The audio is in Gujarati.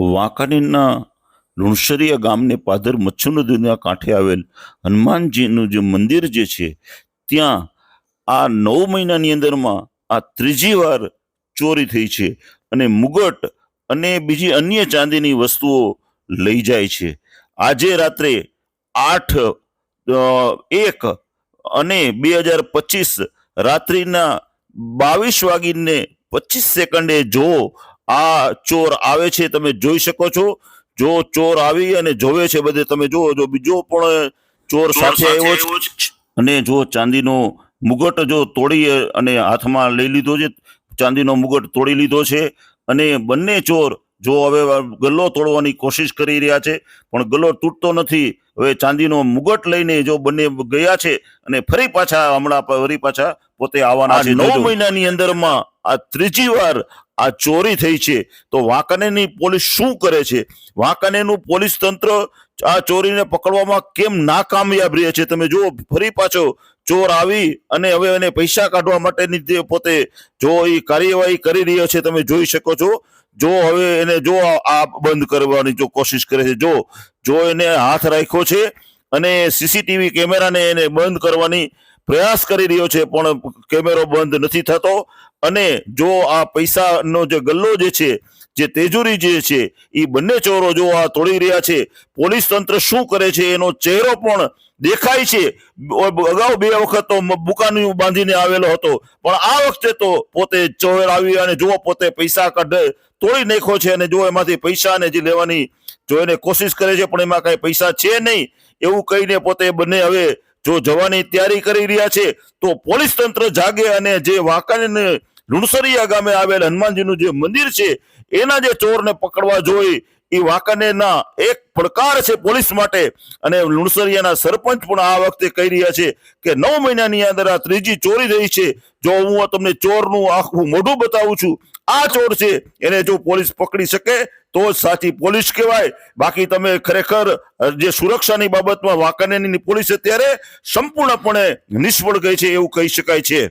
વાંકાનેરના લુણસરિયા ગામને પાદર મચ્છુ નદીના કાંઠે આવેલ હનુમાનજીનું જે મંદિર જે છે, ત્યાં આ નવ મહિનાની અંદરમાં આ ત્રીજી વાર ચોરી થઈ છે અને મુગટ અને બીજી અન્ય ચાંદીની વસ્તુઓ લઈ જાય છે. આજે રાત્રે આઠ એક અને બે હજાર પચીસ રાત્રિના બાવીસ વાગીને પચીસ સેકન્ડે જો આ ચોર આવે છે તમે જોઈ શકો છો. જો ચોર આવી અને જોવે છે બધે તમે જુઓ જો બીજો પણ ચોર સાથે આવ્યો છે. અને જો ચાંદીનો મુગટ જો તોડી અને હાથમાં લઈ લીધો છે ચાંદીનો મુગટ તોડી લીધો છે અને બંને ચોર જો હવે ગલ્લો તોડવાની કોશિશ કરી રહ્યા છે પણ ગલ્લો તૂટતો નથી. હવે ચાંદીનો મુગટ લઈને જો બંને ગયા છે અને ફરી પાછા હમણાં ફરી પાછા પોતે આવવાના છે. નવ મહિનાની અંદરમાં આ ત્રીજી વાર આ ચોરી થઈ છે, તો વાંકાનેરની પોલીસ શું કરે છે? વાંકાનેરનું પોલીસ તંત્ર આ ચોરીને પકડવામાં કેમ નાકામયાબ રહે છે? તમે જુઓ, ફરી પાછો ચોર આવી અને હવે એને પૈસા કાઢવા માટેની જે પોતે જો એ કાર્યવાહી કરી રહ્યો છે, તમે જોઈ શકો છો. જો હવે એને જો આ- બંધ કરવાની જો કોશિશ કરે છે, જો જો એને હાથ રાખ્યો છે અને સીસીટીવી કેમેરાને એને બંધ કરવાની પ્રયાસ કરી રહ્યો છે, પણ કેમેરો બંધ નથી થતો. અને જો આ પૈસાનો જે ગલ્લો જે છે, જે તેજુરી જે છે એ બંને ચોરો જો આ તોડી રહ્યા છે, પોલીસ તંત્ર શું કરે છે, એનો ચહેરો પણ દેખાય છે. અગાઉ બે વખત તો બુકાની બાંધીને આવેલો હતો, પણ આ વખતે તો પોતે ચોર આવી અને જો પોતે પૈસા કાઢે, તોડી નાખ્યો છે અને જો એમાંથી પૈસા ને જે લેવાની જો એને કોશિશ કરે છે, પણ એમાં કઈ પૈસા છે નહીં. એવું કહીને પોતે બંને હવે જો જવાની તૈયારી કરી રહ્યા છે, તો પોલીસ તંત્ર જાગે અને જે વાંકાને લુણસરિયા ગામે આવેલ હનુમાનજીનું જે મંદિર છે, એના જે ચોરને પકડવા જોઈ, એ વાંકાનેરના એક પડકાર છે પોલીસ માટે. અને લુણસરિયાના સરપંચ પણ આ વખતે કહી રહ્યા છે કે નવ મહિનાની અંદર આ ત્રીજી ચોરી રહી છે. જો હું તમને ચોરનું આખું મોઢું બતાવું છું, આ ચોર છે, એને જો પોલીસ પકડી શકે, તો જ સાચી પોલીસ કહેવાય. બાકી તમે ખરેખર જે સુરક્ષાની બાબતમાં વાંકાનેરની પોલીસ અત્યારે સંપૂર્ણપણે નિષ્ફળ ગઈ છે, એવું કહી શકાય છે.